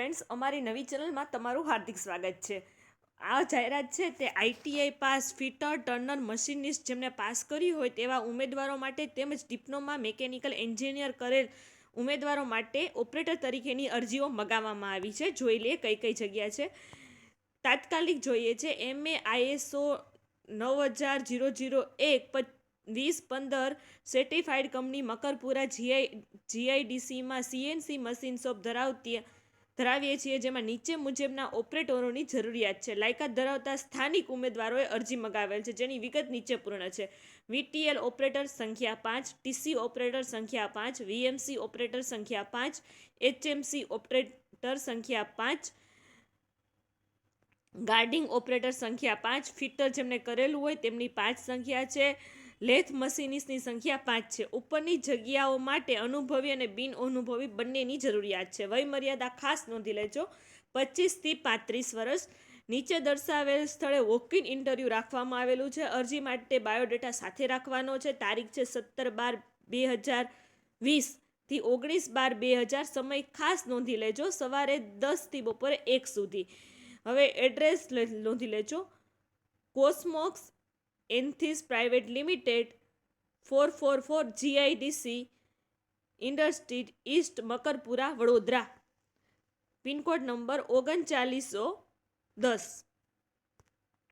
Friends અમારી નવી ચેનલમાં તમારું હાર્દિક સ્વાગત છે. આ જાહેરાત છે તે ITI pass fitter turner machinist જેમને પાસ કરી હોય તેવા ઉમેદવારો માટે તેમજ ડિપ્લોમા મેકેનિકલ એન્જિનિયર કરેલ ઉમેદવારો માટે ઓપરેટર તરીકેની અરજીઓ મગાવવામાં આવી છે. જોઈ લે કઈ કઈ જગ્યા છે. તાત્કાલિક જોઈએ છે એમ એ આઈએસઓ નવ હજાર જીરો જીરો એક વીસ પંદર સર્ટિફાઈડ કંપની મકરપુરા જીઆઈ જીઆઈડીસીમાં સીએનસી મશીન શોપ ધરાવતી ધરાવીએ છીએ, જેમાં નીચે મુજબના ઓપરેટરોની જરૂરિયાત છે. લાયકાત ધરાવતા સ્થાનિક ઉમેદવારોએ અરજી મગાવેલ છે, જેની વિગત નીચે પૂર્ણ છે. વીટીએલ ઓપરેટર સંખ્યા પાંચ, ટીસી ઓપરેટર સંખ્યા પાંચ, વીએમસી ઓપરેટર સંખ્યા પાંચ, એચએમસી ઓપરેટર સંખ્યા પાંચ, ગાર્ડિંગ ઓપરેટર સંખ્યા પાંચ, ફિટર જેમને કરેલું હોય તેમની પાંચ સંખ્યા છે. લેથ મશીનિસ્ટની સંખ્યા પાંચ છે. ઉપરની જગ્યાઓ માટે અનુભવી અને બિન અનુભવી બંનેની જરૂરિયાત છે. વયમર્યાદા ખાસ નોંધી લેજો. પચીસથી પાંત્રીસ વર્ષ. નીચે દર્શાવેલ સ્થળે વોક ઇન ઇન્ટરવ્યૂ રાખવામાં આવેલું છે. અરજી માટે બાયોડેટા સાથે રાખવાનો છે. તારીખ છે સત્તર બાર બે હજાર વીસથી ઓગણીસ બાર બે હજાર સમય ખાસ નોંધી લેજો. સવારે દસથી બપોરે એક સુધી. હવે એડ્રેસ નોંધી લેજો. કોસ્મોક્સ એન્થિસ private limited four four four GIDC industrial east Makarpura Vadodara pincode number ઓગણચાલીસો દસ.